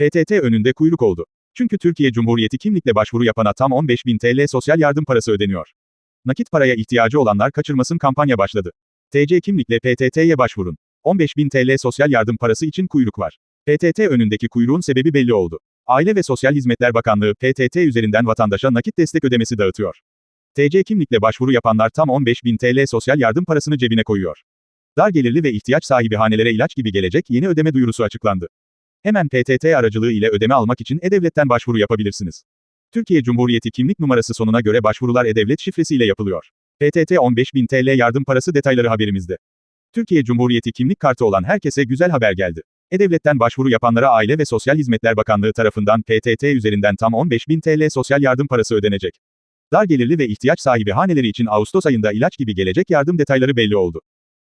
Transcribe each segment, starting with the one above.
PTT önünde kuyruk oldu. Çünkü Türkiye Cumhuriyeti kimlikle başvuru yapana tam 15.000 TL sosyal yardım parası ödeniyor. Nakit paraya ihtiyacı olanlar kaçırmasın kampanya başladı. TC kimlikle PTT'ye başvurun. 15.000 TL sosyal yardım parası için kuyruk var. PTT önündeki kuyruğun sebebi belli oldu. Aile ve Sosyal Hizmetler Bakanlığı PTT üzerinden vatandaşa nakit destek ödemesi dağıtıyor. TC kimlikle başvuru yapanlar tam 15.000 TL sosyal yardım parasını cebine koyuyor. Dar gelirli ve ihtiyaç sahibi hanelere ilaç gibi gelecek yeni ödeme duyurusu açıklandı. Hemen PTT aracılığı ile ödeme almak için E-Devlet'ten başvuru yapabilirsiniz. Türkiye Cumhuriyeti kimlik numarası sonuna göre başvurular E-Devlet şifresiyle yapılıyor. PTT 15.000 TL yardım parası detayları haberimizde. Türkiye Cumhuriyeti kimlik kartı olan herkese güzel haber geldi. E-Devlet'ten başvuru yapanlara Aile ve Sosyal Hizmetler Bakanlığı tarafından PTT üzerinden tam 15.000 TL sosyal yardım parası ödenecek. Dar gelirli ve ihtiyaç sahibi haneleri için Ağustos ayında ilaç gibi gelecek yardım detayları belli oldu.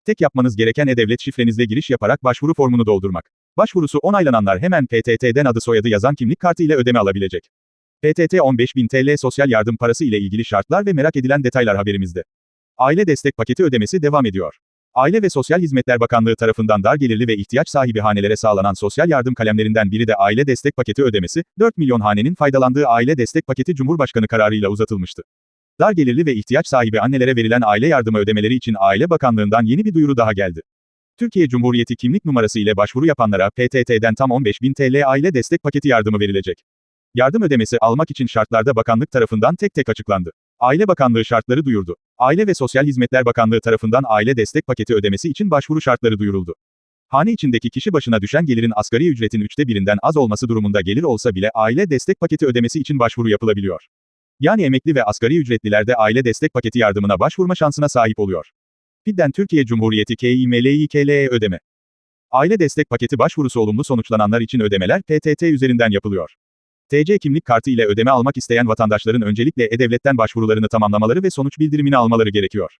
Tek yapmanız gereken E-Devlet şifrenizle giriş yaparak başvuru formunu doldurmak. Başvurusu onaylananlar hemen PTT'den adı soyadı yazan kimlik kartı ile ödeme alabilecek. PTT 15.000 TL sosyal yardım parası ile ilgili şartlar ve merak edilen detaylar haberimizde. Aile destek paketi ödemesi devam ediyor. Aile ve Sosyal Hizmetler Bakanlığı tarafından dar gelirli ve ihtiyaç sahibi hanelere sağlanan sosyal yardım kalemlerinden biri de aile destek paketi ödemesi, 4 milyon hanenin faydalandığı aile destek paketi Cumhurbaşkanı kararıyla uzatılmıştı. Dar gelirli ve ihtiyaç sahibi annelere verilen aile yardımı ödemeleri için Aile Bakanlığı'ndan yeni bir duyuru daha geldi. Türkiye Cumhuriyeti kimlik numarası ile başvuru yapanlara PTT'den tam 15.000 TL aile destek paketi yardımı verilecek. Yardım ödemesi almak için şartlarda bakanlık tarafından tek tek açıklandı. Aile Bakanlığı şartları duyurdu. Aile ve Sosyal Hizmetler Bakanlığı tarafından aile destek paketi ödemesi için başvuru şartları duyuruldu. Hane içindeki kişi başına düşen gelirin asgari ücretin üçte birinden az olması durumunda gelir olsa bile aile destek paketi ödemesi için başvuru yapılabiliyor. Yani emekli ve asgari ücretliler de aile destek paketi yardımına başvurma şansına sahip oluyor. PİD'den Türkiye Cumhuriyeti KİMLİKL'ye ödeme. Aile destek paketi başvurusu olumlu sonuçlananlar için ödemeler PTT üzerinden yapılıyor. TC kimlik kartı ile ödeme almak isteyen vatandaşların öncelikle E-Devlet'ten başvurularını tamamlamaları ve sonuç bildirimini almaları gerekiyor.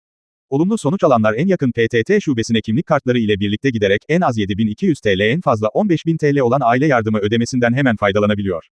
Olumlu sonuç alanlar en yakın PTT şubesine kimlik kartları ile birlikte giderek en az 7200 TL en fazla 15000 TL olan aile yardımı ödemesinden hemen faydalanabiliyor.